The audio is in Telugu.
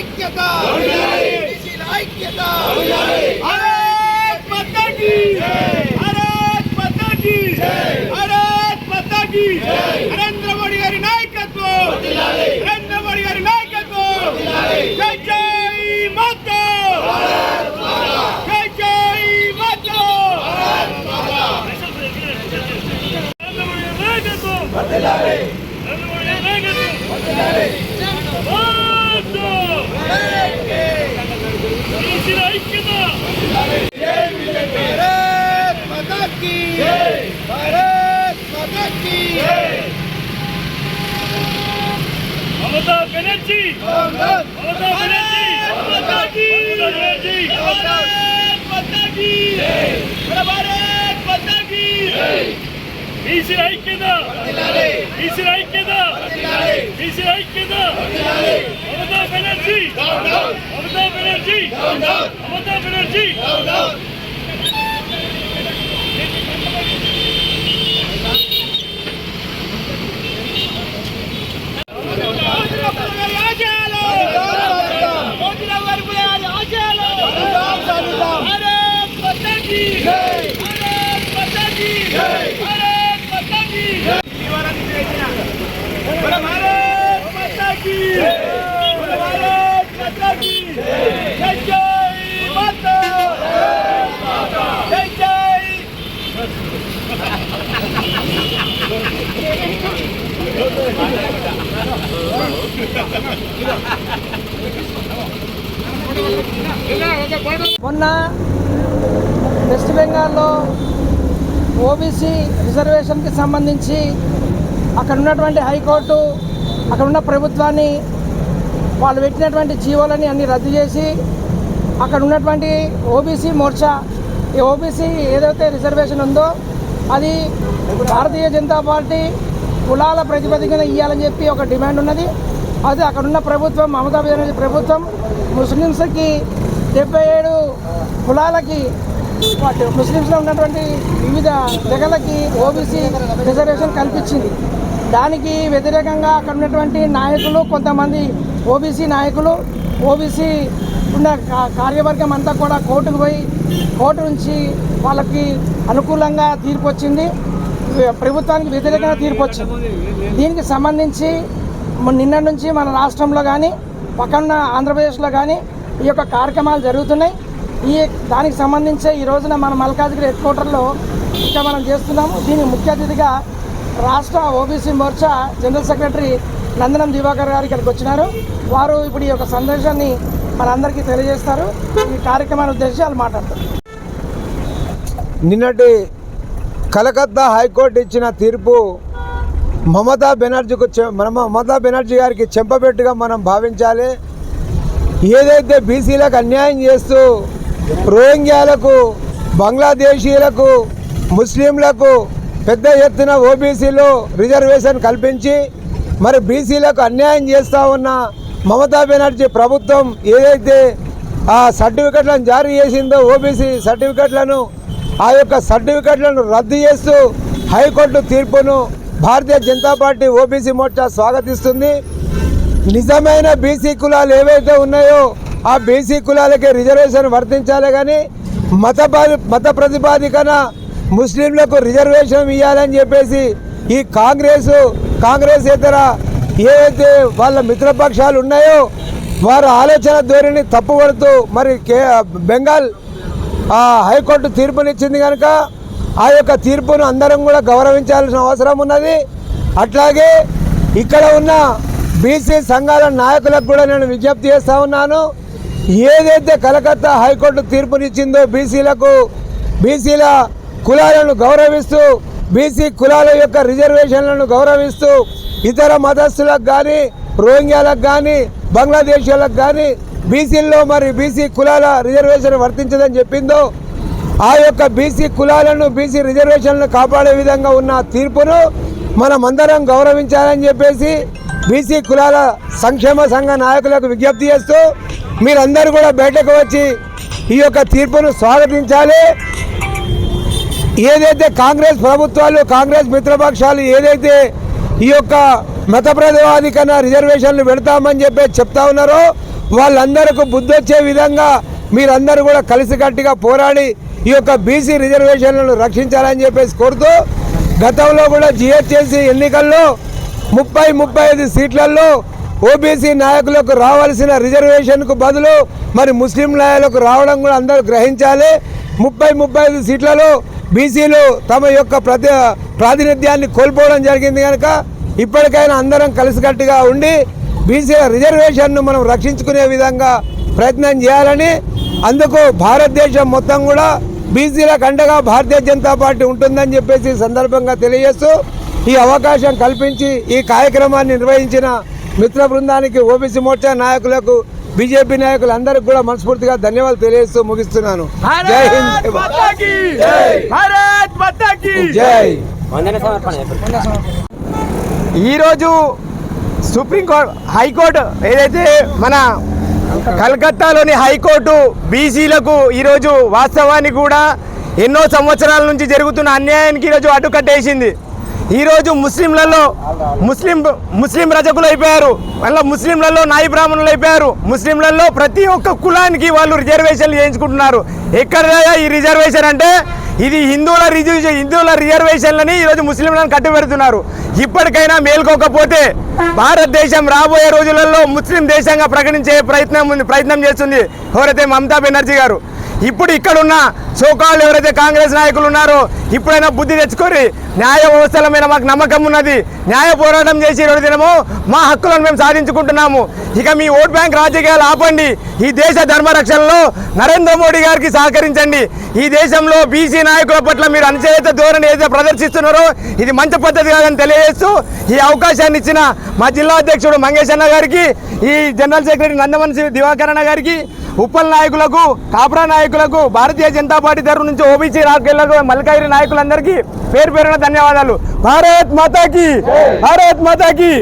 ఐక్యత! ఐక్యత భారత్ భారత్ మాతా భారత్ మాతా నరేంద్ర మోడీ గారి నాయకత్వం! నరేంద్ర మోడీ గారి నాయకత్వం! జై జై మాతా! జై జై మాతా! మాతా కీ భారత్ మాతా కీ మమతా బెనర్జీ భారత్ మమతా బెనర్జీ మాతా కీ మమతా బెనర్జీ భారత్ మాతా కీ Mamata energy. Down, down! Mamata Banerjee! Down, down! Mamata Banerjee! Down, energy. Yeah! మొన్న వెస్ట్ బెంగాల్లో ఓబీసీ రిజర్వేషన్కి సంబంధించి అక్కడ ఉన్నటువంటి హైకోర్టు అక్కడ ఉన్న ప్రభుత్వాన్ని వాళ్ళు పెట్టినటువంటి జీవోలని అన్ని రద్దు చేసి అక్కడ ఉన్నటువంటి ఓబీసీ మోర్చా ఈ ఓబీసీ ఏదైతే రిజర్వేషన్ ఉందో అది భారతీయ జనతా పార్టీ కులాల ప్రతిపదికన ఇవ్వాలని చెప్పి ఒక డిమాండ్ ఉన్నది. అది అక్కడ ఉన్న ప్రభుత్వం మమతా బెనర్జీ ప్రభుత్వం ముస్లిమ్స్కి డెబ్బై ఏడు కులాలకి వాటి ముస్లిమ్స్లో ఉన్నటువంటి వివిధ తెగలకి ఓబీసీ రిజర్వేషన్ కల్పించింది. దానికి వ్యతిరేకంగా అక్కడ ఉన్నటువంటి నాయకులు కొంతమంది ఓబీసీ నాయకులు ఓబీసీ ఉన్న కా- కార్యవర్గం అంతా కూడా కోర్టుకు పోయి కోర్టు నుంచి వాళ్ళకి అనుకూలంగా తీర్పు వచ్చింది. ప్రభుత్వానికి వ్యతిరేకంగా తీర్పు వచ్చింది. దీనికి సంబంధించి నిన్న నుంచి మన రాష్ట్రంలో కానీ పక్కన ఆంధ్రప్రదేశ్లో కానీ ఈ యొక్క కార్యక్రమాలు జరుగుతున్నాయి. ఈ దానికి సంబంధించి ఈ రోజున మన మల్కాజ్గిరి హెడ్ క్వార్టర్లో ఇంకా మనం చేస్తున్నాము. దీని ముఖ్య అతిథిగా రాష్ట్ర OBC Morcha general secretary Nandanam Divakar గారు ఇక్కడికి వచ్చినారు. వారు ఇప్పుడు ఈ యొక్క సందేశాన్ని మనందరికీ తెలియజేస్తారు. ఈ కార్యక్రమాన్ని ఉద్దేశించి వాళ్ళు మాట్లాడతారు. నిన్నటి కలకత్తా హైకోర్టు ఇచ్చిన తీర్పు మమతా బెనర్జీకు చె- మన మమతా బెనర్జీ గారికి చెంపబెట్టుగా మనం భావించాలి. ఏదైతే బీసీలకు అన్యాయం చేస్తూ రోహింగ్యాలకు బంగ్లాదేశీయులకు ముస్లింలకు పెద్ద ఎత్తున ఓబీసీలో రిజర్వేషన్ కల్పించి మరి బీసీలకు అన్యాయం చేస్తూ ఉన్న మమతా బెనర్జీ ప్రభుత్వం ఏదైతే ఆ సర్టిఫికెట్లను జారీ చేసిందో ఓబీసీ సర్టిఫికెట్లను ఆ యొక్క సర్టిఫికెట్లను రద్దు చేస్తూ హైకోర్టు తీర్పును భారతీయ జనతా పార్టీ ఓబీసీ మోర్చా స్వాగతిస్తుంది. నిజమైన బీసీ కులాలు ఏవైతే ఉన్నాయో ఆ బీసీ కులాలకి రిజర్వేషన్ వర్తించాలి కానీ మత మత ప్రతిపాదికన ముస్లింలకు రిజర్వేషన్ ఇవ్వాలని చెప్పేసి ఈ కాంగ్రెస్ కాంగ్రెస్ ఇతర ఏవైతే వాళ్ళ మిత్రపక్షాలు ఉన్నాయో వారి ఆలోచన ధోరణి తప్పుపడుతూ మరి కే బెంగాల్ హైకోర్టు తీర్పునిచ్చింది కనుక ఆ యొక్క తీర్పును అందరం కూడా గౌరవించాల్సిన అవసరం ఉన్నది. అట్లాగే ఇక్కడ ఉన్న బీసీ సంఘాల నాయకులకు కూడా నేను విజ్ఞప్తి చేస్తా ఉన్నాను. ఏదైతే కలకత్తా హైకోర్టు తీర్పునిచ్చిందో బీసీలకు బీసీల కులాలను గౌరవిస్తూ బీసీ కులాల యొక్క రిజర్వేషన్లను గౌరవిస్తూ ఇతర మతస్థులకు కానీ రోహింగ్యాలకు కానీ బంగ్లాదేశీలకు కానీ బీసీల్లో మరి బీసీ కులాల రిజర్వేషన్ వర్తించదని చెప్పిందో ఆ యొక్క బీసీ కులాలను బీసీ రిజర్వేషన్లను కాపాడే విధంగా ఉన్న తీర్పును మనమందరం గౌరవించాలని చెప్పేసి బీసీ కులాల సంక్షేమ సంఘ నాయకులకు విజ్ఞప్తి చేస్తూ మీరందరూ కూడా బయటకు వచ్చి ఈ యొక్క తీర్పును స్వాగతించాలి. ఏదైతే కాంగ్రెస్ ప్రభుత్వాలు కాంగ్రెస్ మిత్రపక్షాలు ఏదైతే ఈ యొక్క మత ప్రతివాదికన రిజర్వేషన్లు పెడతామని చెప్పి చెప్తా ఉన్నారో వాళ్ళందరికీ బుద్ధి వచ్చే విధంగా మీరందరూ కూడా కలిసికట్టుగా పోరాడి ఈ యొక్క బీసీ రిజర్వేషన్లను రక్షించాలని చెప్పేసి కోరుతూ గతంలో కూడా జిహెచ్ఎంసీ ఎన్నికల్లో ముప్పై ముప్పై ఐదు సీట్లలో ఓబీసీ నాయకులకు రావాల్సిన రిజర్వేషన్కు బదులు మరి ముస్లిం నాయకులకు రావడం కూడా అందరూ గ్రహించాలి. ముప్పై ముప్పై ఐదు సీట్లలో బీసీలు తమ యొక్క ప్రతి ప్రాతినిధ్యాన్ని కోల్పోవడం జరిగింది కనుక ఇప్పటికైనా అందరం కలిసికట్టుగా ఉండి బీసీల రిజర్వేషన్ను మనం రక్షించుకునే విధంగా ప్రయత్నం చేయాలని అందుకు భారతదేశం మొత్తం కూడా బీసీలకు అండగా భారతీయ జనతా పార్టీ ఉంటుందని చెప్పేసి సందర్భంగా తెలియజేస్తూ ఈ అవకాశం కల్పించి ఈ కార్యక్రమాన్ని నిర్వహించిన మిత్ర బృందానికి ఓబీసీ మోర్చా నాయకులకు బీజేపీ నాయకులు అందరికి కూడా మనస్ఫూర్తిగా ధన్యవాదాలు తెలియజేస్తూ ముగిస్తున్నాను. జై హింద్. జై. భారత్. మాతాకి! భారత్ మాతాకి జై ఈరోజు సుప్రీంకోర్టు హైకోర్టు ఏదైతే మన కలకత్తాలోని హైకోర్టు బీసీలకు ఈరోజు వాస్తవాన్ని కూడా ఎన్నో సంవత్సరాల నుంచి జరుగుతున్న అన్యాయానికి ఈరోజు అడ్డుకట్టేసింది. ఈరోజు ముస్లింలలో ముస్లిం ముస్లిం రజకులు అయిపోయారు. మళ్ళీ ముస్లింలలో నాయి బ్రాహ్మణులు అయిపోయారు. ముస్లింలలో ప్రతి ఒక్క కులానికి వాళ్ళు రిజర్వేషన్లు చేయించుకుంటున్నారు. ఎక్కడ ఈ రిజర్వేషన్ అంటే ఇది హిందువుల రిజర్వేషన్ హిందువుల రిజర్వేషన్లని ఈరోజు ముస్లింలను కట్టుబెడుతున్నారు. ఇప్పటికైనా మేల్కోకపోతే భారతదేశం రాబోయే రోజులలో ముస్లిం దేశంగా ప్రకటించే ప్రయత్నం ప్రయత్నం చేస్తుంది ఎవరైతే మమతా బెనర్జీ గారు. ఇప్పుడు ఇక్కడున్న సోకాళ్ళు ఎవరైతే కాంగ్రెస్ నాయకులు ఉన్నారో ఇప్పుడైనా బుద్ధి తెచ్చుకొని న్యాయ వ్యవస్థల మీద మాకు నమ్మకం ఉన్నది. న్యాయ పోరాటం చేసి రెండు దినము మా హక్కులను మేము సాధించుకుంటున్నాము. ఇక మీ ఓట్ బ్యాంక్ రాజకీయాలు ఆపండి. ఈ దేశ ధర్మరక్షణలో నరేంద్ర మోడీ గారికి సహకరించండి. ఈ దేశంలో బీసీ నాయకుల పట్ల మీరు అనుచేత ధోరణి ఏదైతే ప్రదర్శిస్తున్నారో ఇది మంచి పద్ధతి కాదని తెలియజేస్తూ ఈ అవకాశాన్ని ఇచ్చిన మా జిల్లా అధ్యక్షుడు మంగేష్ అన్న గారికి ఈ జనరల్ సెక్రటరీ నందమని దివాకరణ గారికి ఉప్పల్ నాయకులకు కాపురా నాయకులకు భారతీయ జనతా పార్టీ తరఫు నుంచి ఓబీసీ రాకెళ్ళకు మల్కాయిరి నాయకులందరికీ పేరు పేరున ధన్యవాదాలు. భారత్ మాతాకి భారత్ మాతాకి.